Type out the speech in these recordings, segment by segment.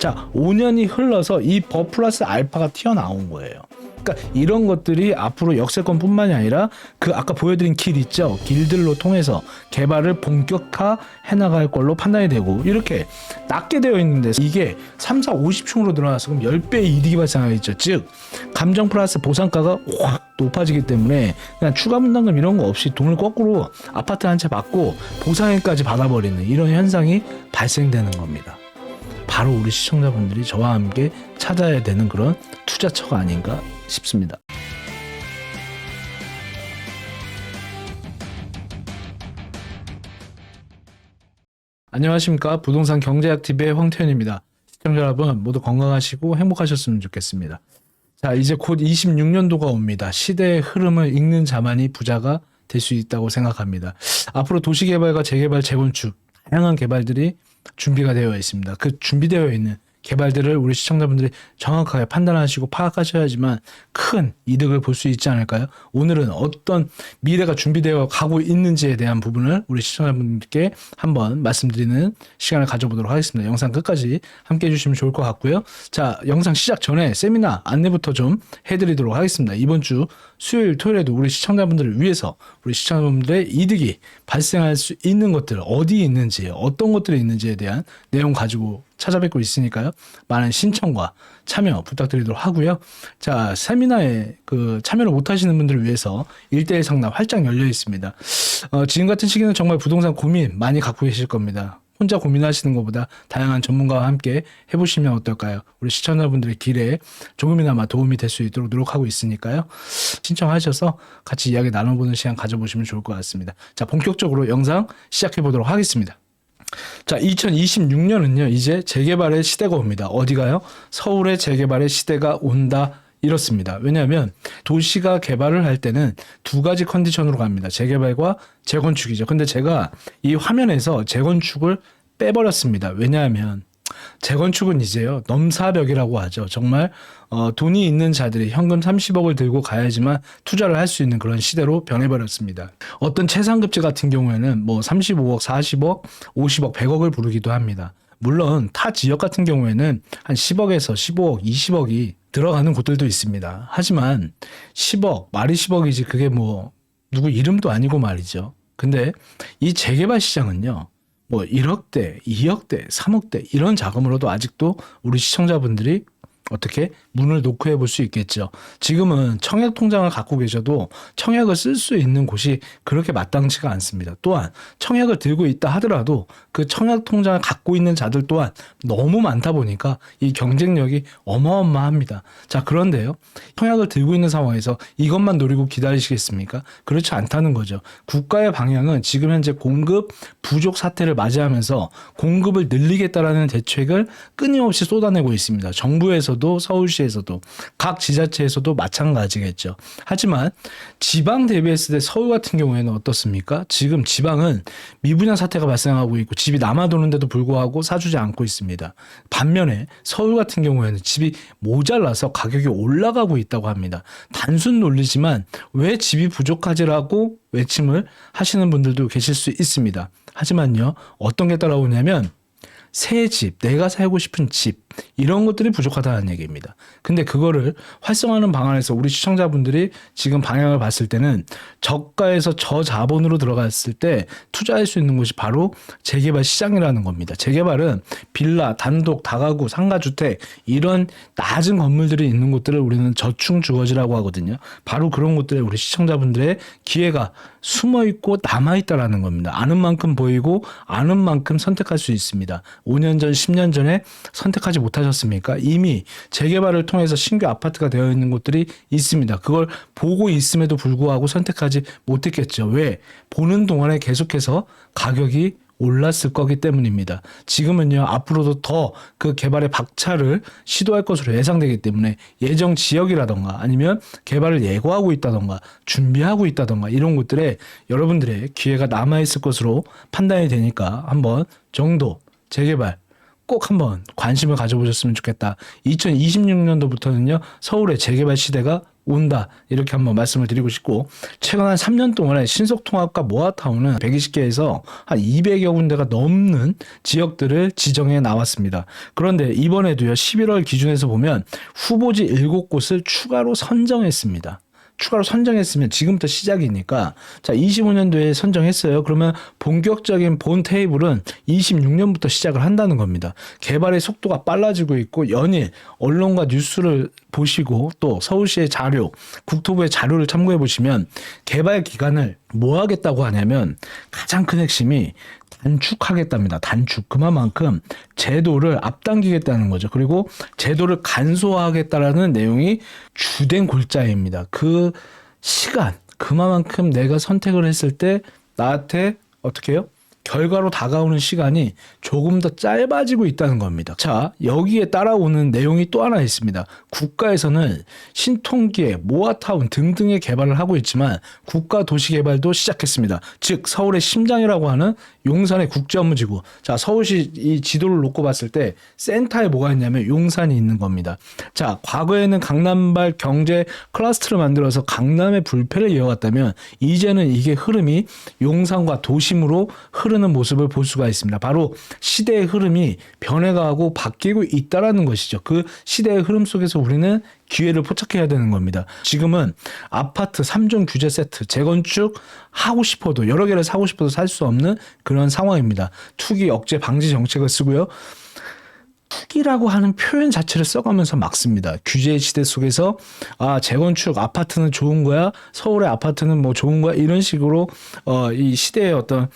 자, 5년이 흘러서 이 버 플러스 알파가 튀어나온 거예요. 그러니까 이런 것들이 앞으로 역세권뿐만이 아니라 그 아까 보여드린 길 있죠? 길들로 통해서 개발을 본격화 해나갈 걸로 판단이 되고 이렇게 낮게 되어 있는데 이게 3, 4, 50층으로 늘어나서 그럼 10배의 이득이 발생하겠죠. 즉 감정 플러스 보상가가 확 높아지기 때문에 그냥 추가 분담금 이런 거 없이 돈을 거꾸로 아파트 한 채 받고 보상액까지 받아버리는 이런 현상이 발생되는 겁니다 바로 우리 시청자분들이 저와 함께 찾아야 되는 그런 투자처가 아닌가 싶습니다. 안녕하십니까 부동산 경제학 TV의 황태현입니다. 시청자 여러분 모두 건강하시고 행복하셨으면 좋겠습니다. 자 이제 곧 26년도가 옵니다. 시대의 흐름을 읽는 자만이 부자가 될 수 있다고 생각합니다. 앞으로 도시개발과 재개발, 재건축 다양한 개발들이 준비가 되어 있습니다. 그 준비되어 있는 개발들을 우리 시청자분들이 정확하게 판단하시고 파악하셔야지만 큰 이득을 볼 수 있지 않을까요? 오늘은 어떤 미래가 준비되어 가고 있는지에 대한 부분을 우리 시청자분들께 한번 말씀드리는 시간을 가져보도록 하겠습니다. 영상 끝까지 함께 해주시면 좋을 것 같고요. 자, 영상 시작 전에 세미나 안내부터 좀 해드리도록 하겠습니다. 이번 주 수요일, 토요일에도 우리 시청자분들을 위해서 우리 시청자분들의 이득이 발생할 수 있는 것들 어디 있는지 어떤 것들이 있는지에 대한 내용 가지고 찾아뵙고 있으니까요. 많은 신청과 참여 부탁드리도록 하고요. 자, 세미나에 그 참여를 못 하시는 분들을 위해서 1대1 상담 활짝 열려 있습니다. 어, 지금 같은 시기는 정말 부동산 고민 많이 갖고 계실 겁니다. 혼자 고민하시는 것보다 다양한 전문가와 함께 해보시면 어떨까요? 우리 시청자분들의 길에 조금이나마 도움이 될 수 있도록 노력하고 있으니까요. 신청하셔서 같이 이야기 나눠보는 시간 가져보시면 좋을 것 같습니다. 자, 본격적으로 영상 시작해 보도록 하겠습니다. 자, 2026년은요, 이제 재개발의 시대가 옵니다. 어디가요? 서울의 재개발의 시대가 온다. 이렇습니다. 왜냐하면 도시가 개발을 할 때는 두 가지 컨디션으로 갑니다. 재개발과 재건축이죠. 근데 제가 이 화면에서 재건축을 빼버렸습니다. 왜냐하면 재건축은 이제요 넘사벽이라고 하죠. 정말 어, 돈이 있는 자들이 현금 30억을 들고 가야지만 투자를 할 수 있는 그런 시대로 변해버렸습니다. 어떤 최상급지 같은 경우에는 뭐 35억, 40억, 50억, 100억을 부르기도 합니다. 물론 타 지역 같은 경우에는 한 10억에서 15억, 20억이 들어가는 곳들도 있습니다. 하지만 10억, 말이 10억이지 그게 뭐 누구 이름도 아니고 말이죠. 근데 이 재개발 시장은요. 뭐 1억대, 2억대, 3억대 이런 자금으로도 아직도 우리 시청자분들이 어떻게 문을 놓고 해볼 수 있겠죠. 지금은 청약 통장을 갖고 계셔도 청약을 쓸 수 있는 곳이 그렇게 마땅치가 않습니다. 또한 청약을 들고 있다 하더라도 그 청약 통장을 갖고 있는 자들 또한 너무 많다 보니까 이 경쟁력이 어마어마합니다. 자, 그런데요. 청약을 들고 있는 상황에서 이것만 노리고 기다리시겠습니까? 그렇지 않다는 거죠. 국가의 방향은 지금 현재 공급 부족 사태를 맞이하면서 공급을 늘리겠다라는 대책을 끊임없이 쏟아내고 있습니다. 정부에서도 서울시에서도 각 지자체에서도 마찬가지겠죠. 하지만 지방 대비했을 때 서울 같은 경우에는 어떻습니까? 지금 지방은 미분양 사태가 발생하고 있고 집이 남아도는데도 불구하고 사주지 않고 있습니다. 반면에 서울 같은 경우에는 집이 모자라서 가격이 올라가고 있다고 합니다. 단순 논리지만 왜 집이 부족하지라고 외침을 하시는 분들도 계실 수 있습니다. 하지만요, 어떤 게 따라오냐면 새 집, 내가 살고 싶은 집, 이런 것들이 부족하다는 얘기입니다. 근데 그거를 활성화하는 방안에서 우리 시청자분들이 지금 방향을 봤을 때는 저가에서 저자본으로 들어갔을 때 투자할 수 있는 곳이 바로 재개발 시장이라는 겁니다. 재개발은 빌라, 단독, 다가구, 상가주택 이런 낮은 건물들이 있는 곳들을 우리는 저층 주거지라고 하거든요. 바로 그런 곳들에 우리 시청자분들의 기회가 숨어 있고 남아 있다라는 겁니다. 아는 만큼 보이고 아는 만큼 선택할 수 있습니다. 5년 전, 10년 전에 선택하지 못하셨습니까? 이미 재개발을 통해서 신규 아파트가 되어 있는 곳들이 있습니다. 그걸 보고 있음에도 불구하고 선택하지 못했겠죠. 왜? 보는 동안에 계속해서 가격이 올랐을 거기 때문입니다. 지금은요, 앞으로도 더 그 개발의 박차를 시도할 것으로 예상되기 때문에 예정 지역이라던가 아니면 개발을 예고하고 있다던가 준비하고 있다던가 이런 곳들에 여러분들의 기회가 남아있을 것으로 판단이 되니까 한번 정도 재개발 꼭 한번 관심을 가져보셨으면 좋겠다. 2026년도부터는요, 서울의 재개발 시대가 온다 이렇게 한번 말씀을 드리고 싶고 최근 한 3년 동안에 신속통합과 모아타운은 120개에서 한 200여 군데가 넘는 지역들을 지정해 나왔습니다. 그런데 이번에도요 11월 기준에서 보면 후보지 7곳을 추가로 선정했습니다. 추가로 선정했으면 지금부터 시작이니까 자 25년도에 선정했어요. 그러면 본격적인 본 테이블은 26년부터 시작을 한다는 겁니다. 개발의 속도가 빨라지고 있고 연일 언론과 뉴스를 보시고 또 서울시의 자료, 국토부의 자료를 참고해 보시면 개발 기간을 뭐 하겠다고 하냐면 가장 큰 핵심이 단축하겠답니다. 단축. 그만큼 제도를 앞당기겠다는 거죠. 그리고 제도를 간소화하겠다라는 내용이 주된 골자입니다. 그 시간, 그만큼 내가 선택을 했을 때 나한테 어떻게 해요? 결과로 다가오는 시간이 조금 더 짧아지고 있다는 겁니다. 자, 여기에 따라오는 내용이 또 하나 있습니다. 국가에서는 신통기에 모아타운 등등의 개발을 하고 있지만 국가 도시 개발도 시작했습니다. 즉 서울의 심장이라고 하는 용산의 국제 업무지구. 자, 서울시 이 지도를 놓고 봤을 때 센터에 뭐가 있냐면 용산이 있는 겁니다. 자, 과거에는 강남발 경제 클러스터를 만들어서 강남의 불패를 이어갔다면 이제는 이게 흐름이 용산과 도심으로 흐 르는 모습을 볼 수가 있습니다. 바로 시대의 흐름이 변해가고 바뀌고 있다라는 것이죠. 그 시대의 흐름 속에서 우리는 기회를 포착해야 되는 겁니다. 지금은 아파트 3종 규제 세트 재건축 하고 싶어도 여러 개를 사고 싶어도 살 수 없는 그런 상황입니다. 투기 억제 방지 정책을 쓰고요. 투기라고 하는 표현 자체를 써가면서 막습니다. 규제의 시대 속에서 아 재건축 아파트는 좋은 거야, 서울의 아파트는 뭐 좋은 거야 이런 식으로 어 이 시대의 어떤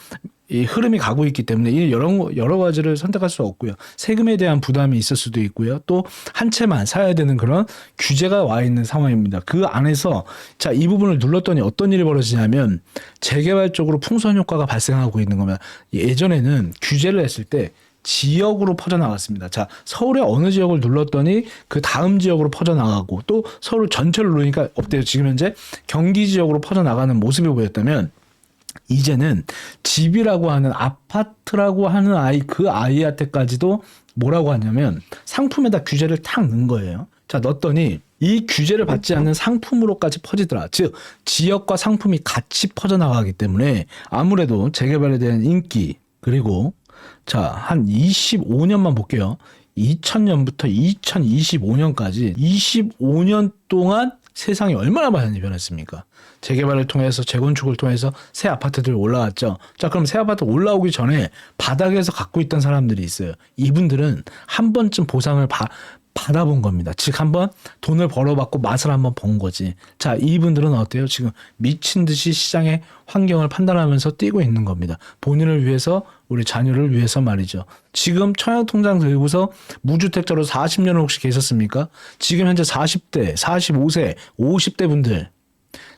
이 흐름이 가고 있기 때문에 이 여러 여러 가지를 선택할 수 없고요. 세금에 대한 부담이 있을 수도 있고요. 또 한 채만 사야 되는 그런 규제가 와 있는 상황입니다. 그 안에서 자 이 부분을 눌렀더니 어떤 일이 벌어지냐면 재개발 쪽으로 풍선 효과가 발생하고 있는 겁니다. 예전에는 규제를 했을 때 지역으로 퍼져나갔습니다. 자, 서울의 어느 지역을 눌렀더니 그 다음 지역으로 퍼져나가고 또 서울 전체를 누르니까 어때요? 지금 현재 경기 지역으로 퍼져나가는 모습이 보였다면 이제는 집이라고 하는 아파트라고 하는 아이 그 아이한테까지도 뭐라고 하냐면 상품에다 규제를 탁 넣은 거예요. 자 넣었더니 이 규제를 받지 않는 상품으로까지 퍼지더라. 즉 지역과 상품이 같이 퍼져나가기 때문에 아무래도 재개발에 대한 인기 그리고 자한 25년만 볼게요. 2000년부터 2025년까지 25년 동안 세상이 얼마나 많이 변했습니까? 재개발을 통해서 재건축을 통해서 새 아파트들 올라왔죠. 자, 그럼 새 아파트 올라오기 전에 바닥에서 갖고 있던 사람들이 있어요. 이분들은 한 번쯤 보상을 바, 받아본 겁니다. 즉 한번 돈을 벌어받고 맛을 한번 본 거지. 자, 이분들은 어때요? 지금 미친 듯이 시장의 환경을 판단하면서 뛰고 있는 겁니다. 본인을 위해서 우리 자녀를 위해서 말이죠. 지금 청약통장 들고서 무주택자로 40년을 혹시 계셨습니까? 지금 현재 40대, 45세, 50대 분들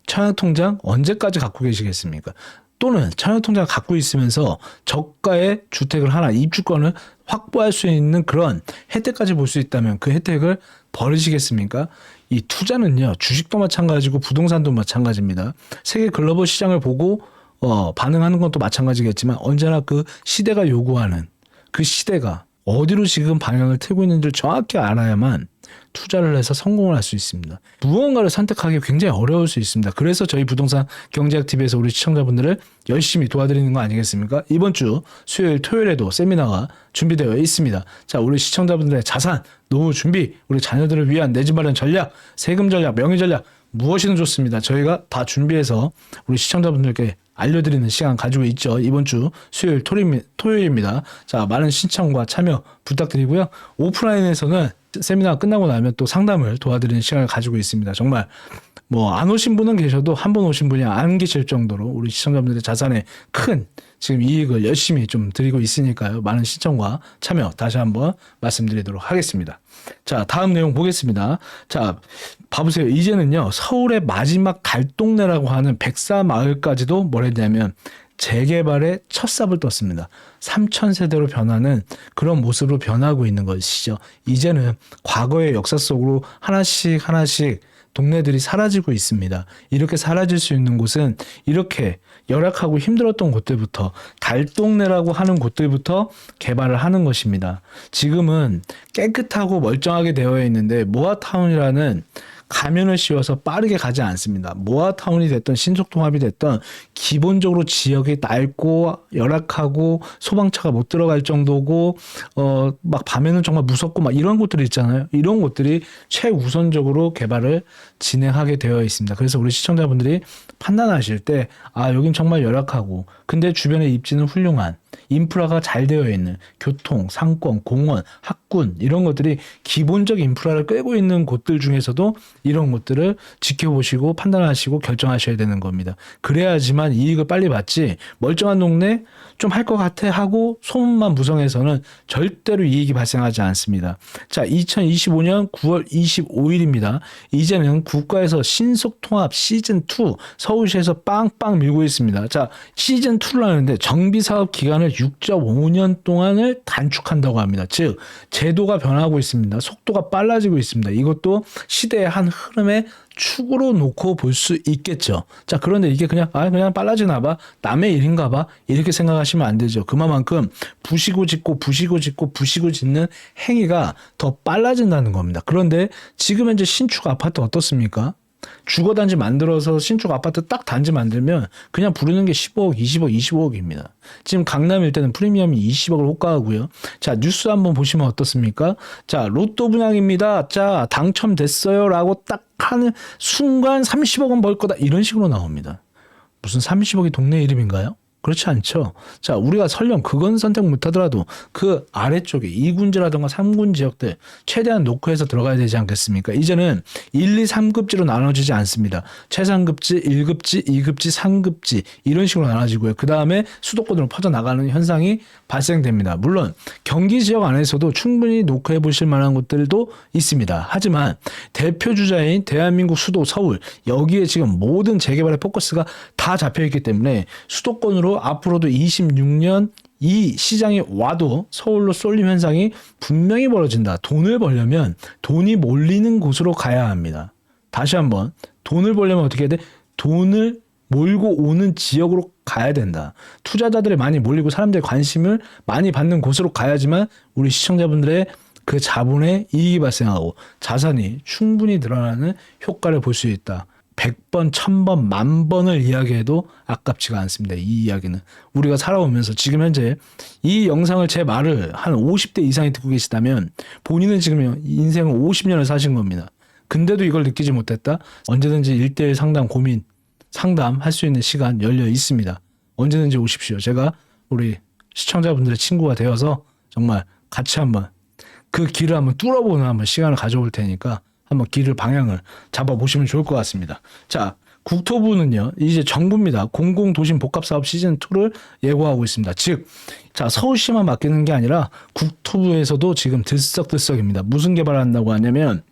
청약통장 언제까지 갖고 계시겠습니까? 또는 청약통장을 갖고 있으면서 저가의 주택을 하나 입주권을 확보할 수 있는 그런 혜택까지 볼 수 있다면 그 혜택을 버리시겠습니까? 이 투자는요 주식도 마찬가지고 부동산도 마찬가지입니다. 세계 글로벌 시장을 보고 어, 반응하는 건 또 마찬가지겠지만 언제나 그 시대가 요구하는 그 시대가 어디로 지금 방향을 틀고 있는지를 정확히 알아야만 투자를 해서 성공을 할 수 있습니다. 무언가를 선택하기 굉장히 어려울 수 있습니다. 그래서 저희 부동산 경제학 TV에서 우리 시청자분들을 열심히 도와드리는 거 아니겠습니까? 이번 주 수요일, 토요일에도 세미나가 준비되어 있습니다. 자, 우리 시청자분들의 자산, 노후 준비, 우리 자녀들을 위한 내 집 마련 전략, 세금 전략, 명의 전략 무엇이든 좋습니다. 저희가 다 준비해서 우리 시청자분들께 알려드리는 시간 가지고 있죠. 이번 주 수요일 토요일입니다. 자, 많은 신청과 참여 부탁드리고요. 오프라인에서는 세미나가 끝나고 나면 또 상담을 도와드리는 시간을 가지고 있습니다. 정말 뭐 안 오신 분은 계셔도 한 번 오신 분이 안 계실 정도로 우리 시청자분들의 자산에 큰 지금 이익을 열심히 좀 드리고 있으니까요. 많은 신청과 참여 다시 한번 말씀드리도록 하겠습니다. 자, 다음 내용 보겠습니다. 자, 봐보세요. 이제는요, 서울의 마지막 갈동네라고 하는 백사마을까지도 뭘 했냐면, 재개발의 첫 삽을 떴습니다. 3천 세대로 변하는 그런 모습으로 변하고 있는 것이죠. 이제는 과거의 역사 속으로 하나씩 하나씩 동네들이 사라지고 있습니다. 이렇게 사라질 수 있는 곳은 이렇게 열악하고 힘들었던 곳들부터 달동네라고 하는 곳들부터 개발을 하는 것입니다. 지금은 깨끗하고 멀쩡하게 되어 있는데 모아타운이라는 가면을 씌워서 빠르게 가지 않습니다. 모아타운이 됐던 신속통합이 됐던 기본적으로 지역이 낡고 열악하고 소방차가 못 들어갈 정도고 어 막 밤에는 정말 무섭고 막 이런 곳들이 있잖아요. 이런 곳들이 최우선적으로 개발을 진행하게 되어 있습니다. 그래서 우리 시청자분들이 판단하실 때 아 여긴 정말 열악하고 근데 주변에 입지는 훌륭한 인프라가 잘 되어 있는 교통, 상권, 공원, 학군 이런 것들이 기본적 인프라를 꿰고 있는 곳들 중에서도 이런 것들을 지켜보시고 판단하시고 결정하셔야 되는 겁니다. 그래야지만 이익을 빨리 받지 멀쩡한 동네 좀 할 것 같아 하고 소문만 무성해서는 절대로 이익이 발생하지 않습니다. 자, 2025년 9월 25일입니다. 이제는 국가에서 신속 통합 시즌 2 서울시에서 빵빵 밀고 있습니다. 자, 시즌 2를 하는데 정비 사업 기간을 6.5년 동안을 단축한다고 합니다. 즉, 제도가 변하고 있습니다. 속도가 빨라지고 있습니다. 이것도 시대의 한 흐름에 축으로 놓고 볼 수 있겠죠. 자, 그런데 이게 그냥, 아, 그냥 빨라지나 봐. 남의 일인가 봐. 이렇게 생각하시면 안 되죠. 그만큼 부시고 짓고, 부시고 짓고, 부시고 짓는 행위가 더 빨라진다는 겁니다. 그런데 지금 현재 신축 아파트 어떻습니까? 주거단지 만들어서 신축 아파트 딱 단지 만들면 그냥 부르는 게 15억, 20억, 25억입니다. 지금 강남 일대는 프리미엄이 20억을 호가하고요. 자, 뉴스 한번 보시면 어떻습니까? 자, 로또 분양입니다. 자, 당첨됐어요. 라고 딱 하는 순간 30억은 벌 거다. 이런 식으로 나옵니다. 무슨 30억이 동네 이름인가요? 그렇지 않죠. 자, 우리가 설령 그건 선택 못 하더라도 그 아래쪽에 2군지라든가 3군 지역들 최대한 노크해서 들어가야 되지 않겠습니까? 이제는 1, 2, 3급지로 나눠지지 않습니다. 최상급지, 1급지, 2급지, 3급지 이런 식으로 나눠지고요. 그 다음에 수도권으로 퍼져 나가는 현상이 발생됩니다. 물론 경기 지역 안에서도 충분히 노크해 보실 만한 곳들도 있습니다. 하지만 대표 주자인 대한민국 수도 서울 여기에 지금 모든 재개발의 포커스가 다 잡혀 있기 때문에 수도권으로 앞으로도 26년 이 시장이 와도 서울로 쏠림 현상이 분명히 벌어진다. 돈을 벌려면 돈이 몰리는 곳으로 가야 합니다. 다시 한번 돈을 벌려면 어떻게 해야 돼? 돈을 몰고 오는 지역으로 가야 된다. 투자자들이 많이 몰리고 사람들의 관심을 많이 받는 곳으로 가야지만 우리 시청자분들의 그 자본의 이익이 발생하고 자산이 충분히 늘어나는 효과를 볼 수 있다. 100번, 1000번, 만 번을 이야기해도 아깝지가 않습니다. 이 이야기는. 우리가 살아오면서 지금 현재 이 영상을 제 말을 한 50대 이상이 듣고 계시다면 본인은 지금 인생을 50년을 사신 겁니다. 근데도 이걸 느끼지 못했다? 언제든지 1대1 상담 고민, 상담할 수 있는 시간 열려 있습니다. 언제든지 오십시오. 제가 우리 시청자분들의 친구가 되어서 정말 같이 한번 그 길을 한번 뚫어보는 한번 시간을 가져올 테니까 한번 길을 방향을 잡아보시면 좋을 것 같습니다. 자, 국토부는요, 이제 정부입니다. 공공도심 복합사업 시즌2를 예고하고 있습니다. 즉, 자, 서울시만 맡기는 게 아니라 국토부에서도 지금 들썩들썩입니다. 무슨 개발을 한다고 하냐면,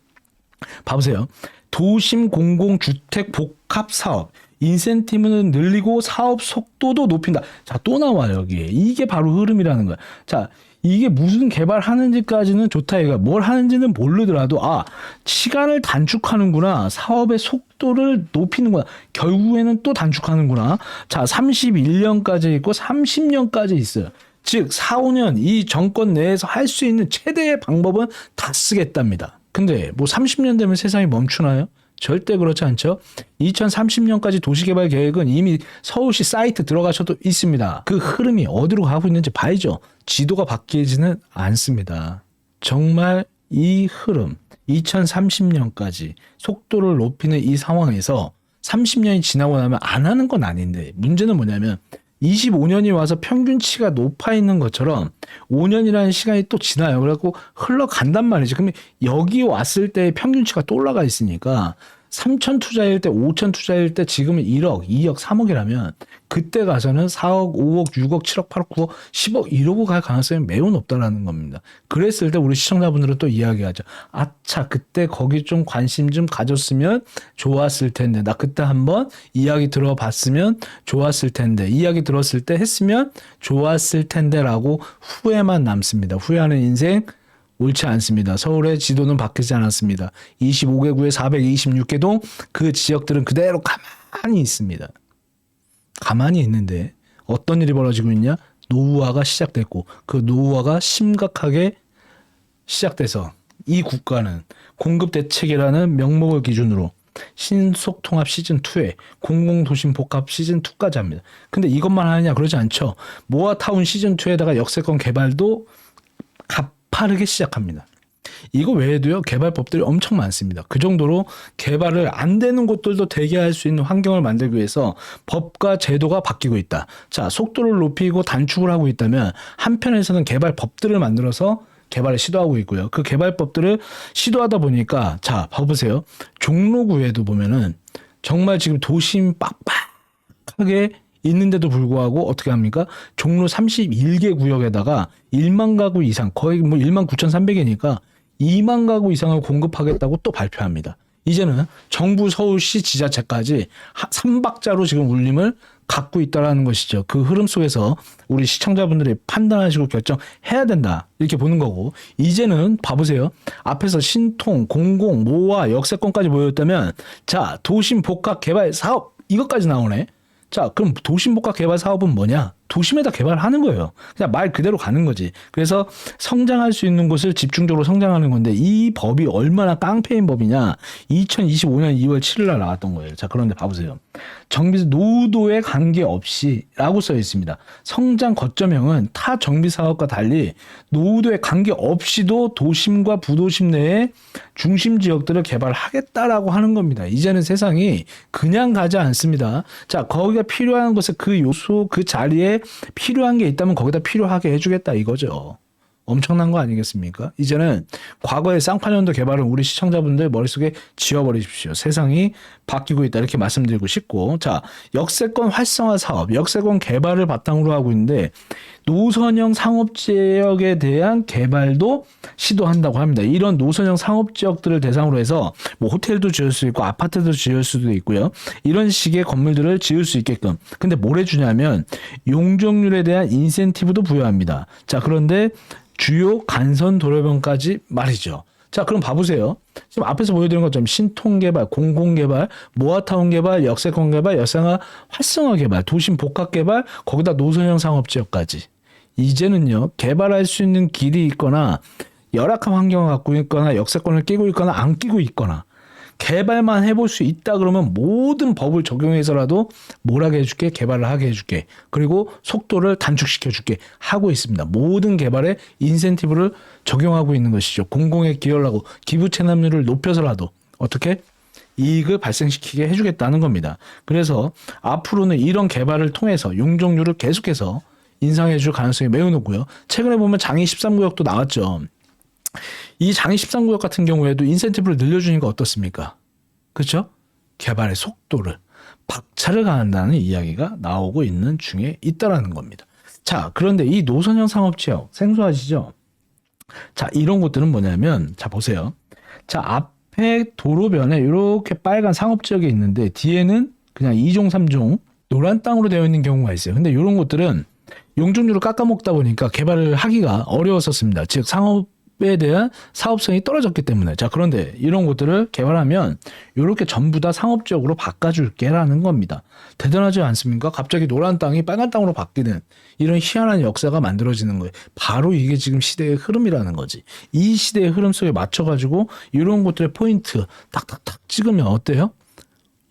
봐보세요. 도심 공공주택 복합 사업. 인센티브는 늘리고 사업 속도도 높인다. 자, 또 나와요, 여기에. 이게 바로 흐름이라는 거야. 자, 이게 무슨 개발하는지까지는 좋다 이가 뭘 하는지는 모르더라도 아 시간을 단축하는구나 사업의 속도를 높이는구나 결국에는 또 단축하는구나 자 31년까지 있고 30년까지 있어요 즉 4, 5년 이 정권 내에서 할 수 있는 최대의 방법은 다 쓰겠답니다 근데 뭐 30년 되면 세상이 멈추나요? 절대 그렇지 않죠. 2030년까지 도시개발 계획은 이미 서울시 사이트 들어가셔도 있습니다. 그 흐름이 어디로 가고 있는지 봐야죠. 지도가 바뀌지는 않습니다. 정말 이 흐름, 2030년까지 속도를 높이는 이 상황에서 30년이 지나고 나면 안 하는 건 아닌데 문제는 뭐냐면 25년이 와서 평균치가 높아 있는 것처럼 5년이라는 시간이 또 지나요. 그래갖고 흘러간단 말이죠. 그러면 여기 왔을 때 평균치가 또 올라가 있으니까 3천 투자일 때, 5천 투자일 때 지금은 1억, 2억, 3억이라면 그때 가서는 4억, 5억, 6억, 7억, 8억, 9억, 10억 이러고 갈 가능성이 매우 높다라는 겁니다. 그랬을 때 우리 시청자분들은 또 이야기하죠. 아차, 그때 거기 좀 관심 좀 가졌으면 좋았을 텐데. 나 그때 한번 이야기 들어봤으면 좋았을 텐데. 이야기 들었을 때 했으면 좋았을 텐데라고 후회만 남습니다. 후회하는 인생 옳지 않습니다. 서울의 지도는 바뀌지 않았습니다. 25개 구에 426개 동 그 지역들은 그대로 가만히 있습니다. 가만히 있는데 어떤 일이 벌어지고 있냐? 노후화가 시작됐고 그 노후화가 심각하게 시작돼서 이 국가는 공급 대책이라는 명목을 기준으로 신속 통합 시즌 2에 공공 도심 복합 시즌 2까지 합니다. 근데 이것만 하느냐 그러지 않죠. 모아타운 시즌 2에다가 역세권 개발도 가파르게 시작합니다. 이거 외에도요 개발법들이 엄청 많습니다. 그 정도로 개발을 안 되는 곳들도 되게 할수 있는 환경을 만들기 위해서 법과 제도가 바뀌고 있다. 자 속도를 높이고 단축을 하고 있다면 한편에서는 개발 법들을 만들어서 개발을 시도하고 있고요. 그 개발법들을 시도하다 보니까 자 봐보세요. 종로구에도 보면은 정말 지금 도심 빡빡하게 있는데도 불구하고 어떻게 합니까? 종로 31개 구역에다가 1만 가구 이상 거의 뭐 1만 9,300개니까 2만 가구 이상을 공급하겠다고 또 발표합니다. 이제는 정부 서울시 지자체까지 하- 삼박자로 지금 울림을 갖고 있다라는 것이죠. 그 흐름 속에서 우리 시청자분들이 판단하시고 결정해야 된다. 이렇게 보는 거고 이제는 봐보세요. 앞에서 신통, 공공, 모아, 역세권까지 모였다면 자 도심 복합 개발 사업 이것까지 나오네. 자, 그럼 도심복합 개발 사업은 뭐냐? 도심에다 개발하는 거예요. 그냥 말 그대로 가는 거지. 그래서 성장할 수 있는 곳을 집중적으로 성장하는 건데 이 법이 얼마나 깡패인 법이냐? 2025년 2월 7일 날 나왔던 거예요. 자, 그런데 봐보세요. 정비 노도에 관계없이라고 써 있습니다. 성장 거점형은 타 정비 사업과 달리 노도에 관계없이도 도심과 부도심 내에 중심 지역들을 개발하겠다라고 하는 겁니다. 이제는 세상이 그냥 가지 않습니다. 자, 거기가 필요한 곳에 그 요소 그 자리에 필요한 게 있다면 거기다 필요하게 해주겠다 이거죠. 엄청난 거 아니겠습니까? 이제는 과거의 쌍파년도 개발은 우리 시청자분들 머릿속에 지워버리십시오. 세상이 바뀌고 있다 이렇게 말씀드리고 싶고 자 역세권 활성화 사업, 역세권 개발을 바탕으로 하고 있는데 노선형 상업 지역에 대한 개발도 시도한다고 합니다. 이런 노선형 상업 지역들을 대상으로 해서 뭐 호텔도 지을 수 있고 아파트도 지을 수도 있고요. 이런 식의 건물들을 지을 수 있게끔. 근데 뭘 해주냐면 용적률에 대한 인센티브도 부여합니다. 자 그런데 주요 간선 도로변까지 말이죠. 자, 그럼 봐보세요. 지금 앞에서 보여드린 것처럼 신통개발, 공공개발, 모아타운 개발, 역세권 개발, 여상화 활성화 개발, 도심 복합 개발, 거기다 노선형 상업지역까지. 이제는요, 개발할 수 있는 길이 있거나, 열악한 환경을 갖고 있거나, 역세권을 끼고 있거나, 안 끼고 있거나, 개발만 해볼 수 있다 그러면 모든 법을 적용해서라도 뭘 하게 해줄게 개발을 하게 해줄게. 그리고 속도를 단축시켜 줄게 하고 있습니다. 모든 개발에 인센티브를 적용하고 있는 것이죠. 공공에 기여를 하고 기부 체납률을 높여서라도 어떻게 이익을 발생시키게 해주겠다는 겁니다. 그래서 앞으로는 이런 개발을 통해서 용적률을 계속해서 인상해 줄 가능성이 매우 높고요. 최근에 보면 장이 13구역도 나왔죠 이 장이 13구역 같은 경우에도 인센티브를 늘려주니까 어떻습니까? 그렇죠? 개발의 속도를 박차를 가한다는 이야기가 나오고 있는 중에 있다라는 겁니다. 자, 그런데 이 노선형 상업 지역 생소하시죠? 자, 이런 것들은 뭐냐면 자 보세요. 자, 앞에 도로변에 이렇게 빨간 상업 지역이 있는데 뒤에는 그냥 2종, 3종 노란 땅으로 되어 있는 경우가 있어요. 근데 이런 것들은 용적률을 깎아먹다 보니까 개발을 하기가 어려웠었습니다. 즉 상업 에 대한 사업성이 떨어졌기 때문에 자 그런데 이런 것들을 개발하면 이렇게 전부 다 상업지역으로 바꿔줄게라는 겁니다. 대단하지 않습니까? 갑자기 노란 땅이 빨간 땅으로 바뀌는 이런 희한한 역사가 만들어지는 거예요. 바로 이게 지금 시대의 흐름이라는 거지. 이 시대의 흐름 속에 맞춰가지고 이런 것들의 포인트 딱딱딱 찍으면 어때요?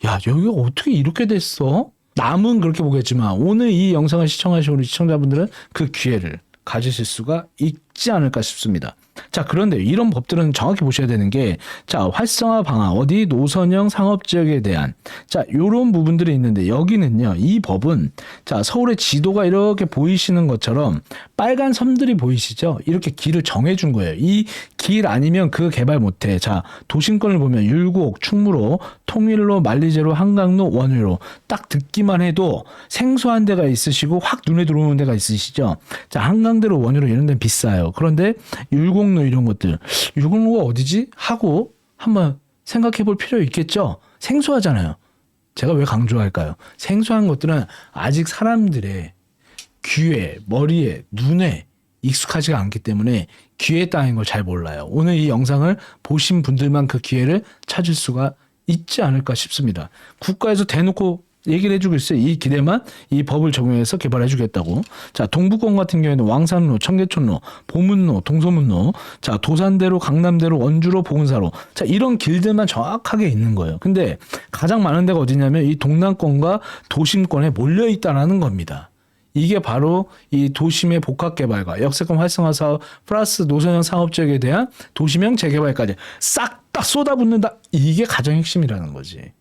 야, 여기가 어떻게 이렇게 됐어? 남은 그렇게 보겠지만 오늘 이 영상을 시청하신 우리 시청자분들은 그 기회를 가지실 수가 있지 않을까 싶습니다. 자, 그런데 이런 법들은 정확히 보셔야 되는 게, 자, 활성화 방안, 어디 노선형 상업 지역에 대한, 자, 요런 부분들이 있는데, 여기는요, 이 법은, 자, 서울의 지도가 이렇게 보이시는 것처럼, 빨간 섬들이 보이시죠? 이렇게 길을 정해준 거예요. 이 길 아니면 그 개발 못해. 자, 도심권을 보면 율곡, 충무로, 통일로, 만리제로, 한강로, 원효로 딱 듣기만 해도 생소한 데가 있으시고 확 눈에 들어오는 데가 있으시죠. 자, 한강대로, 원효로 이런 데는 비싸요. 그런데 율곡 로 이런 것들, 율곡로가 어디지? 하고 한번 생각해 볼 필요 있겠죠. 생소하잖아요. 제가 왜 강조할까요? 생소한 것들은 아직 사람들의 귀에, 머리에, 눈에 익숙하지가 않기 때문에 기회 따윈 걸 잘 몰라요. 오늘 이 영상을 보신 분들만 그 기회를 찾을 수가 있지 않을까 싶습니다. 국가에서 대놓고 얘기를 해주고 있어요. 이 기대만 이 법을 적용해서 개발해주겠다고. 자, 동부권 같은 경우에는 왕산로, 청계천로, 보문로, 동서문로, 자, 도산대로, 강남대로, 원주로, 보은사로. 자, 이런 길들만 정확하게 있는 거예요. 근데 가장 많은 데가 어디냐면 이 동남권과 도심권에 몰려 있다라는 겁니다. 이게 바로 이 도심의 복합 개발과 역세권 활성화 사업 플러스 노선형 상업 지역에 대한 도심형 재개발까지 싹 다 쏟아붓는다. 이게 가장 핵심이라는 거지.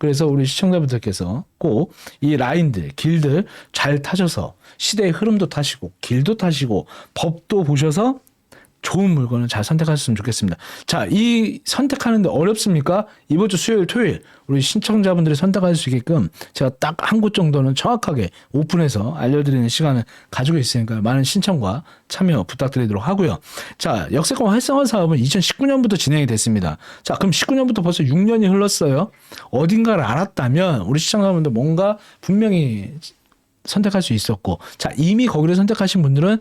그래서 우리 시청자분들께서 꼭 이 라인들, 길들 잘 타셔서 시대의 흐름도 타시고 길도 타시고 법도 보셔서 좋은 물건을 잘 선택하셨으면 좋겠습니다. 자, 이 선택하는데 어렵습니까? 이번 주 수요일, 토요일 우리 신청자분들이 선택할 수 있게끔 제가 딱 한 곳 정도는 정확하게 오픈해서 알려드리는 시간을 가지고 있으니까 많은 신청과 참여 부탁드리도록 하고요. 자, 역세권 활성화 사업은 2019년부터 진행이 됐습니다. 자, 그럼 19년부터 벌써 6년이 흘렀어요. 어딘가를 알았다면 우리 시청자분들 뭔가 분명히 선택할 수 있었고, 자, 이미 거기를 선택하신 분들은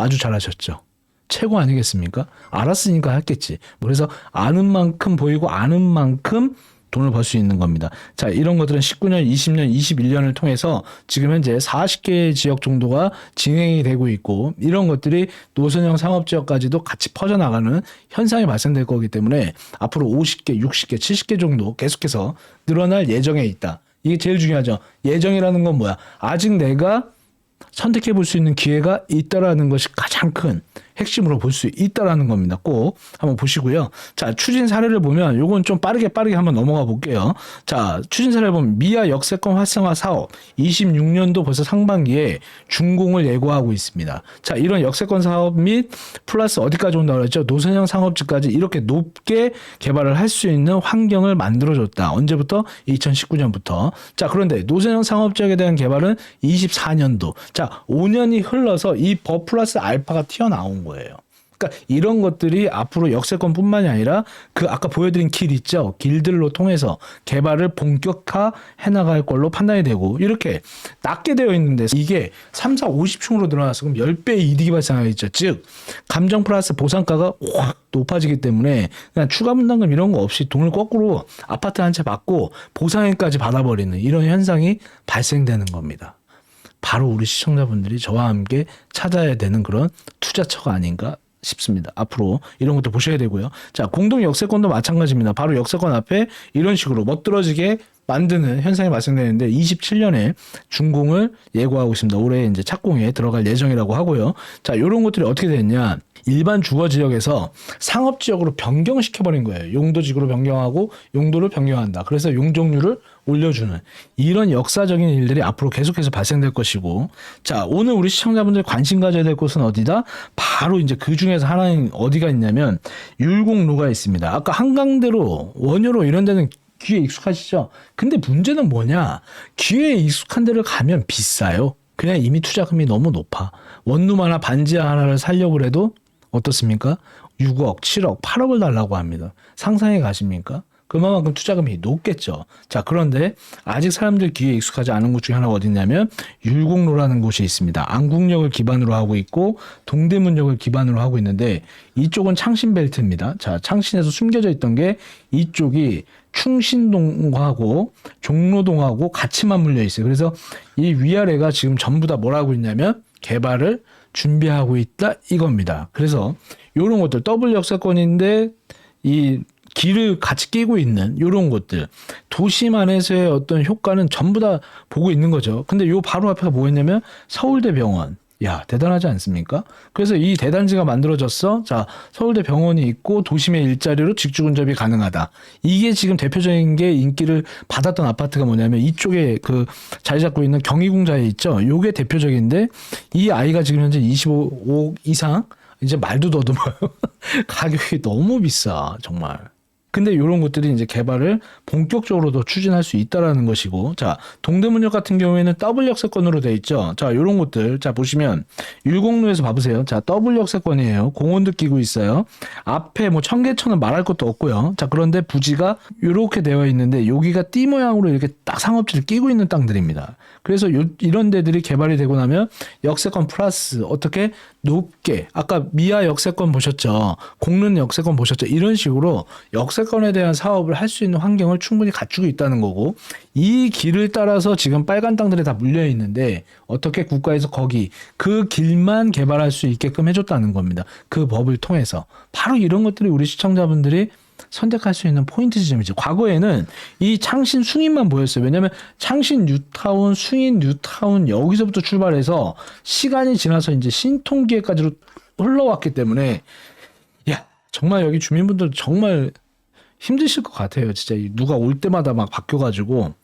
아주 잘하셨죠. 최고 아니겠습니까? 알았으니까 했겠지. 뭐 그래서 아는 만큼 보이고 아는 만큼 돈을 벌 수 있는 겁니다. 자, 이런 것들은 19년, 20년, 21년을 통해서 지금 현재 40개 지역 정도가 진행이 되고 있고 이런 것들이 노선형 상업 지역까지도 같이 퍼져나가는 현상이 발생될 거기 때문에 앞으로 50개, 60개, 70개 정도 계속해서 늘어날 예정에 있다. 이게 제일 중요하죠. 예정이라는 건 뭐야? 아직 내가 선택해 볼 수 있는 기회가 있다라는 것이 가장 큰 핵심으로 볼 수 있다라는 겁니다. 꼭 한번 보시고요. 자, 추진 사례를 보면 요건 좀 빠르게 빠르게 한번 넘어가 볼게요. 자, 추진 사례를 보면 미아 역세권 활성화 사업 26년도 벌써 상반기에 준공을 예고하고 있습니다. 자, 이런 역세권 사업 및 플러스 어디까지 온다고 그랬죠? 노선형 상업지까지 이렇게 높게 개발을 할 수 있는 환경을 만들어줬다. 언제부터? 2019년부터. 자, 그런데 노선형 상업지역에 대한 개발은 24년도. 자, 5년이 흘러서 이법 플러스 알파가 튀어나온 거예요. 그러니까 이런 것들이 앞으로 역세권뿐만이 아니라 그 아까 보여드린 길 있죠? 길들로 통해서 개발을 본격화 해나갈 걸로 판단이 되고 이렇게 낮게 되어 있는데 이게 3, 4, 50층으로 늘어나서 그럼 10배의 이득이 발생하겠죠. 즉 감정 플러스 보상가가 확 높아지기 때문에 그냥 추가 분담금 이런 거 없이 돈을 거꾸로 아파트 한 채 받고 보상액까지 받아버리는 이런 현상이 발생되는 겁니다. 바로 우리 시청자분들이 저와 함께 찾아야 되는 그런 투자처가 아닌가 싶습니다. 앞으로 이런 것도 보셔야 되고요. 자, 공동 역세권도 마찬가지입니다. 바로 역세권 앞에 이런 식으로 멋들어지게 만드는 현상이 발생되는데 27년에 준공을 예고하고 있습니다. 올해 이제 착공에 들어갈 예정이라고 하고요. 자, 이런 것들이 어떻게 됐냐? 일반 주거 지역에서 상업 지역으로 변경시켜 버린 거예요. 용도 지구로 변경하고 용도를 변경한다. 그래서 용적률을 올려주는 이런 역사적인 일들이 앞으로 계속해서 발생될 것이고 자 오늘 우리 시청자분들 관심 가져야 될 곳은 어디다? 바로 이제 그 중에서 하나는 어디가 있냐면 율곡로가 있습니다. 아까 한강대로 원효로 이런 데는 귀에 익숙하시죠? 근데 문제는 뭐냐? 귀에 익숙한 데를 가면 비싸요. 그냥 이미 투자금이 너무 높아. 원룸 하나 반지 하나를 살려고 해도 어떻습니까? 6억 7억 8억을 달라고 합니다. 상상해 가십니까 그만큼 투자금이 높겠죠. 자, 그런데 아직 사람들 귀에 익숙하지 않은 곳 중에 하나가 어디냐면 율곡로라는 곳이 있습니다. 안국역을 기반으로 하고 있고 동대문역을 기반으로 하고 있는데 이쪽은 창신벨트입니다. 자, 창신에서 숨겨져 있던 게 이쪽이 충신동하고 종로동하고 같이 맞물려 있어요. 그래서 이 위아래가 지금 전부 다 뭐라고 있냐면 개발을 준비하고 있다 이겁니다. 그래서 이런 것들 더블 역사권인데 이 길을 같이 끼고 있는 이런 것들 도심 안에서의 어떤 효과는 전부 다 보고 있는 거죠. 근데 요 바로 앞에가 뭐였냐면 서울대 병원. 야 대단하지 않습니까? 그래서 이 대단지가 만들어졌어. 자 서울대 병원이 있고 도심의 일자리로 직주 근접이 가능하다. 이게 지금 대표적인 게 인기를 받았던 아파트가 뭐냐면 이쪽에 그 자리 잡고 있는 경희궁자에 있죠. 요게 대표적인데 이 아이가 지금 현재 25억 이상 이제 말도 더듬어요. 가격이 너무 비싸 정말. 근데 이런 것들이 이제 개발을 본격적으로 더 추진할 수 있다라는 것이고, 자 동대문역 같은 경우에는 더블 역세권으로 돼 있죠. 자 이런 것들, 자 보시면 율곡로에서 봐보세요. 자 더블 역세권이에요. 공원도 끼고 있어요. 앞에 뭐 청계천은 말할 것도 없고요. 자 그런데 부지가 이렇게 되어 있는데 여기가 띠 모양으로 이렇게 딱 상업지를 끼고 있는 땅들입니다. 그래서 요, 이런 데들이 개발이 되고 나면 역세권 플러스 어떻게 높게 아까 미아 역세권 보셨죠? 공릉 역세권 보셨죠? 이런 식으로 역세 권 주택건에 대한 사업을 할 수 있는 환경을 충분히 갖추고 있다는 거고 이 길을 따라서 지금 빨간 땅들이 다 물려 있는데 어떻게 국가에서 거기 그 길만 개발할 수 있게끔 해줬다는 겁니다. 그 법을 통해서 바로 이런 것들이 우리 시청자분들이 선택할 수 있는 포인트 지점이죠. 과거에는 이 창신 숭인만 보였어요. 왜냐하면 창신 뉴타운, 숭인 뉴타운 여기서부터 출발해서 시간이 지나서 이제 신통기에까지로 흘러왔기 때문에 야 정말 여기 주민분들 정말 힘드실 것 같아요. 진짜 이 누가 올 때마다 막 바뀌어가지고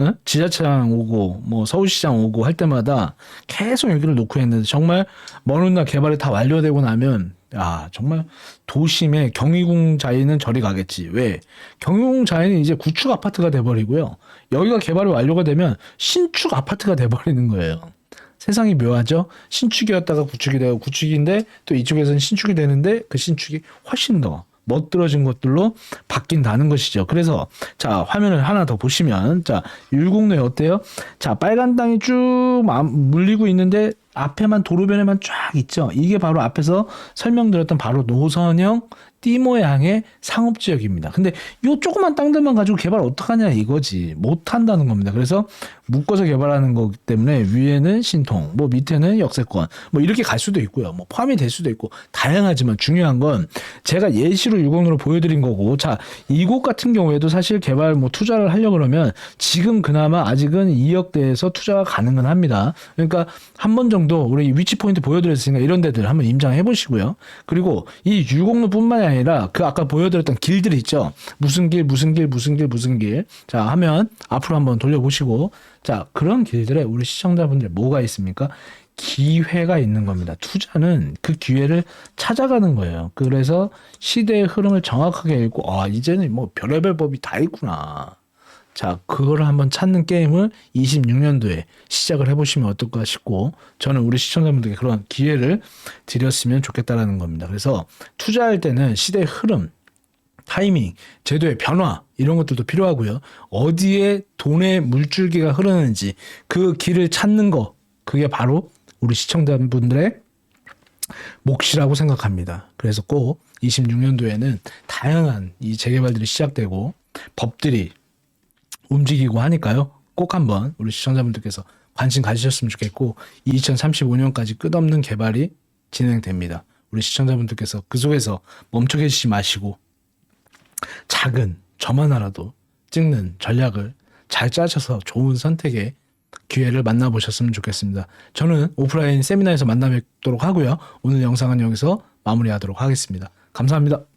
어? 지자체장 오고 뭐 서울시장 오고 할 때마다 계속 여기를 놓고 했는데 정말 먼 훗날 개발이 다 완료되고 나면 야 정말 도심의 경희궁 자리는 저리 가겠지. 왜? 경희궁 자리는 이제 구축 아파트가 돼버리고요. 여기가 개발이 완료가 되면 신축 아파트가 돼버리는 거예요. 세상이 묘하죠? 신축이었다가 구축이 되고 구축인데 또 이쪽에서는 신축이 되는데 그 신축이 훨씬 더 멋들어진 것들로 바뀐다는 것이죠. 그래서 자 화면을 하나 더 보시면 자 율곡로에 어때요? 자 빨간 땅이 쭉 마- 물리고 있는데 앞에만 도로변에만 쫙 있죠. 이게 바로 앞에서 설명드렸던 바로 노선형 띠 모양의 상업지역입니다. 근데 요 조그만 땅들만 가지고 개발 어떡하냐 이거지. 못 한다는 겁니다. 그래서 묶어서 개발하는 거기 때문에 위에는 신통, 뭐 밑에는 역세권, 뭐 이렇게 갈 수도 있고요. 뭐 포함이 될 수도 있고 다양하지만 중요한 건 제가 예시로 유공으로 보여드린 거고 자 이곳 같은 경우에도 사실 개발 뭐 투자를 하려 그러면 지금 그나마 아직은 2억대에서 투자가 가능은 합니다. 그러니까 한 번 정도 우리 위치 포인트 보여드렸으니까 이런 데들 한번 임장해 보시고요. 그리고 이 유공로뿐만이 아니라 그 아까 보여드렸던 길들이 있죠. 무슨 길, 무슨 길, 무슨 길, 무슨 길. 자 하면 앞으로 한번 돌려보시고 자 그런 길들에 우리 시청자분들 뭐가 있습니까? 기회가 있는 겁니다. 투자는 그 기회를 찾아가는 거예요. 그래서 시대의 흐름을 정확하게 읽고 아 이제는 뭐 별의별 법이 다 있구나. 자, 그거를 한번 찾는 게임을 26년도에 시작을 해보시면 어떨까 싶고, 저는 우리 시청자분들께 그런 기회를 드렸으면 좋겠다라는 겁니다. 그래서 투자할 때는 시대의 흐름, 타이밍, 제도의 변화, 이런 것들도 필요하고요. 어디에 돈의 물줄기가 흐르는지 그 길을 찾는 거, 그게 바로 우리 시청자분들의 몫이라고 생각합니다. 그래서 꼭 26년도에는 다양한 이 재개발들이 시작되고 법들이 움직이고 하니까요. 꼭 한번 우리 시청자분들께서 관심 가지셨으면 좋겠고 2035년까지 끝없는 개발이 진행됩니다. 우리 시청자분들께서 그 속에서 멈춰 계시지 마시고 작은 점 하나라도 찍는 전략을 잘 짜셔서 좋은 선택의 기회를 만나보셨으면 좋겠습니다. 저는 오프라인 세미나에서 만나 뵙도록 하고요. 오늘 영상은 여기서 마무리하도록 하겠습니다. 감사합니다.